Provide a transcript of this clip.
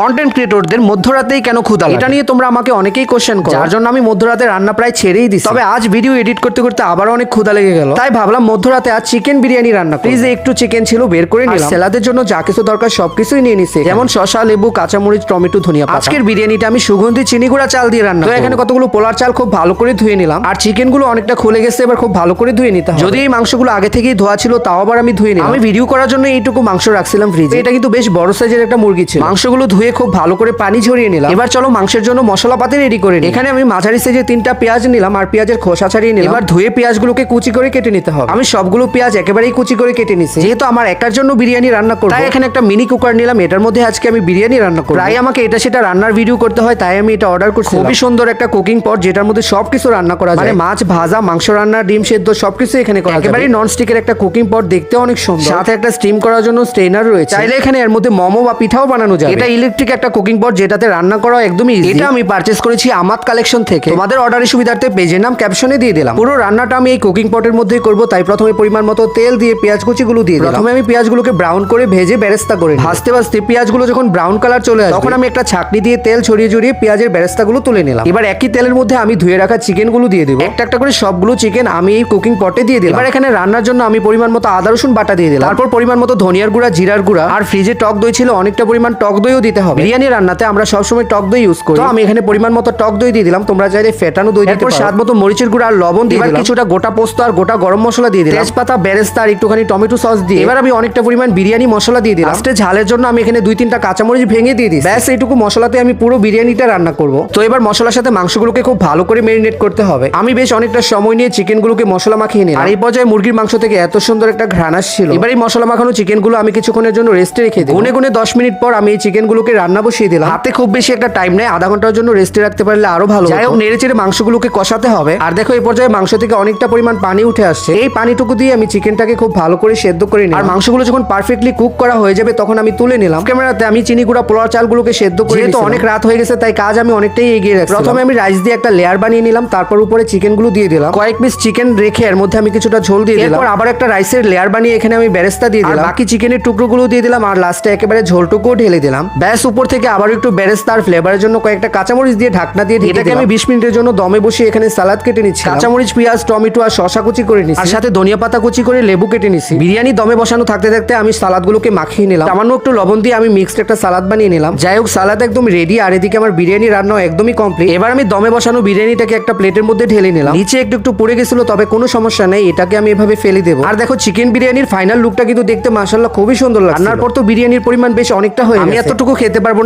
Content ক্রিয়েটরদের মধ্যরাতেই কেন ক্ষুধা এটা নিয়ে তোমরা আমাকে অনেকেই কোশ্চেন করো। যার জন্য আমি মধ্যরাতে রান্না প্রায় ছেড়েই দিছি। তবে আজ ভিডিও এডিট করতে করতে আবার অনেক ক্ষুধা লেগে গেল। তাই ভাবলাম মধ্যরাতে আজ চিকেন বিরিয়ানি রান্না ফ্রিজে একটু চিকেন ছিল বের করে নিলাম। স্যালাদের জন্য যা কিছু দরকার সবকিছুই নিয়ে নিছি যেমন শসা লেবু কাঁচামরিচ টমেটো ধনিয়া পাতা। আজকের বিরিয়ানিটা আমি সুগন্ধি চিনি গুঁড়া চাল দিয়ে রান্না তো এখানে কতগুলো পোলার চাল খুব ভালো করে ধুয়ে নিলাম। আর চিকেনগুলো অনেকটা খুলে গেছে এবার খুব ভালো করে ধুয়ে নিতে হবে। যদি এই মাংসগুলো আগে থেকেই ধোয়া ছিল তাও আবার আমি ধুয়ে নিলাম। আমি ভিডিও করার জন্য এইটুকু মাংস রাখছিলাম ফ্রিজে এটা কিন্তু বেশ বড় সাইজের একটা মুরগি ছিল। মাংসগুলো ধুয়ে খুব ভালো করে পানি ঝরিয়ে নিলাম। এবার চলো মাংসের জন্য মশলাপাতি রেডি করে নিই। এখানে আমি মাঝারি সাইজের তিনটা পেঁয়াজ নিলাম আর পেঁয়াজের খোসা ছাড়িয়ে নিলাম। এবার ধুয়ে পেঁয়াজগুলোকে কুচি করে কেটে নিতে হবে। আমি সবগুলো পেঁয়াজ একেবারেই কুচি করে কেটে নিছি। যেহেতু আমার একার জন্য বিরিয়ানি রান্না করব তাই এখানে একটা মিনি কুকার নিলাম। এটার মধ্যে আজকে আমি বিরিয়ানি রান্না করব। প্রায় আমাকে এটা সেটা রান্নার ভিডিও করতে হয় তাই আমি এটা অর্ডার করছি খুবই সুন্দর একটা কুকিং পট যেটার মধ্যে সবকিছু রান্না করা যায়। মানে মাছ ভাজা মাংস রান্না ডিম সেদ্ধ সবকিছু এখানে করা যায় একেবারে নন স্টিকের একটা কুকিং পট দেখতে অনেক সুন্দর। সাথে একটা স্টিম করার জন্য স্ট্রেনার রয়েছে। চাইলে এখানে এর মধ্যে মোমো বা পিঠাও বানানো যায় এটা ইলেকট্রিক একটা কুকিং পট যেটাতে রান্না করা একদমই। এটা আমি পারচেস করেছি আমাত কালেকশন থেকে। তোমাদের অর্ডারের সুবিধার্থে পেজের নাম ক্যাপশনে দিয়ে দিলাম। পুরো রান্নাটা আমি এই কুকিং পটের মধ্যেই করব তাই প্রথমে পরিমাণ মতো তেল দিয়ে পেঁয়াজ কুচিগুলো দিয়ে দিলাম। প্রথমে আমি পেঁয়াজগুলোকে ব্রাউন করে ভেজে বেরেস্তা করে। ভাজতে ভাজতে পেঁয়াজগুলো যখন ব্রাউন কালার চলে আসে তখন আমি একটা ছাকনি দিয়ে তেল ছড়িয়ে ছড়িয়ে পেঁয়াজের বেরেস্তাগুলো তুলে নিলাম। এবার একই তেলের মধ্যে আমি ধুয়ে রাখা চিকেনগুলো দিয়ে দেবো। একটা একটা করে সবগুলো চিকেন আমি এই কুকিং পটে দিয়ে দিলাম। এবার এখানে রান্নার জন্য আমি পরিমাণ মতো আদা রসুন বাটা দিয়ে দিলাম। তারপর পরিমাণ মতো ধনিয়ার গুঁড়া জিরার গুঁড়া আর ফ্রিজে টক দই ছিল অনেকটা পরিমাণ টক দইও দিতে হবে। বিরিয়ানি রান্নাতে আমরা সবসময় টক দই ইউজ করি। তো আমি এখানে পরিমাণ মতো টক দই দিয়ে দিলাম। তোমরা চাইলে ফেটানো দই এরপর স্বাদ মতো মরিচের গুঁড়া আর লবণ দিয়ে দিলাম। কিছুটা গোটা পোস্ত আর গোটা গরম মশলা দিয়ে দিলাম। তেজপাতা বেরেস্তা আর একটুখানি টমেটো সস দিয়ে। এবার আমি অনেকটা পরিমাণ বিরিয়ানি মশলা দিয়ে দিলাম। লাস্টে ঝালের জন্য আমি এখানে দুই তিনটা কাঁচামরিচ ভেঙে দিয়ে দিই ব্যাস এইটুকু মশলাতে আমি পুরো বিরিয়ানিটা রান্না করব। তো এবার মশলার সাথে মাংসগুলোকে খুব ভালো করে মেরিনেট করতে হবে। আমি বেশ অনেকটা সময় নিয়ে চিকেনগুলোকে মশলা মাখিয়ে নিই আর এই পর্যায়ে মুরগির মাংস থেকে এত সুন্দর একটা ঘ্রাণ ছিল। এবার এই মশলা মাখানো চিকেনগুলো আমি কিছুক্ষণের জন্য রেস্টে রেখে দিই গুনে গুনে দশ মিনিট পর আমি এই চিকেনগুলোকে রান্না বসিয়ে দিলাম। হাতে খুব বেশি একটা টাইম নেই আধা ঘণ্টার জন্য রেস্টে রাখতে পারলে আরও ভালো যাই হোক নেড়ে চেড়ে মাংসগুলোকে কষাতে হবে। আর দেখো এই পর্যায়ে মাংস থেকে অনেকটা পরিমাণ পানি উঠে আসছে। এই পানিটুকু দিয়ে আমি চিকেনটাকে খুব ভালো করে সেদ্ধ করে নিই আর মাংসগুলো যখন পারফেক্টলি কুক করা হয়ে যাবে তখন আমি তুলে নিলাম। ক্যামেরাতে আমি চিনি গুঁড়া পোলার চালগুলোকে সেদ্ধ করে তো অনেক রাত হয়ে গেছে তাই কাজ আমি অনেকটাই এগিয়ে রাখছি প্রথমে আমি রাইস দিয়ে একটা লেয়ার বানিয়ে নিলাম তারপর উপরে চিকেনগুলো দিয়ে দিলাম। কয়েক পিস চিকেন রেখে এর মধ্যে আমি কিছুটা ঝোল দিয়ে দিলাম। এরপর আবার একটা রাইসের লেয়ার বানিয়ে এখানে আমি বেরেস্তা দিয়ে দিলাম। বাকি চিকেনের টুকরোগুলো দিয়ে দিলাম। আর লাস্টে একেবারে ঝোলটুকুও ঢেলে দিলাম। ব্যাস উপর থেকে আবার একটু বেরেস্তা আর ফ্লেভারের জন্য কয়েকটা কাঁচামরিচ দিয়ে ঢাকনা দিয়ে এটাকে আমি বিশ মিনিটের জন্য দমে বসিয়ে এখানে সালাদ কেটে নিচ্ছি কাঁচামরিচ পেঁয়াজ টমেটো আর শশা কুচি করে নিচ্ছি আর সাথে ধনিয়া পাতা কুচি করে লেবু কেটে নিচ্ছি বিরিয়ানি দমে বসানো থাকতে থাকতে আমি সালাদগুলোকে মাখিয়ে নিলাম। সামান্য একটু লবণ দিয়ে আমি মিক্সড একটা সালাদ বানিয়ে নিলাম। যাই হোক সালাদ একদম রেডি আর এদিকে আমার বিরিয়ানি রান্না একদমই কমপ্লিট এবার আমি দমে বসানো বিরিয়ানিটাকে একটা প্লেটের মধ্যে ঢেলে নিলাম। নিচে একটু একটু পড়ে গেছিল তবে কোনো সমস্যা নেই এটাকে আমি এভাবে ফেলে দেবো। আর দেখো চিকেন বিরিয়ানির ফাইনাল লুকটা কিন্তু দেখতে মাসাল্লাহ খুবই সুন্দর লাগছে রান্নার পর তো বিরিয়ানির পরিমাণ বেশ অনেকটা হয়ে আমি এতটুকু খেতে পারবো না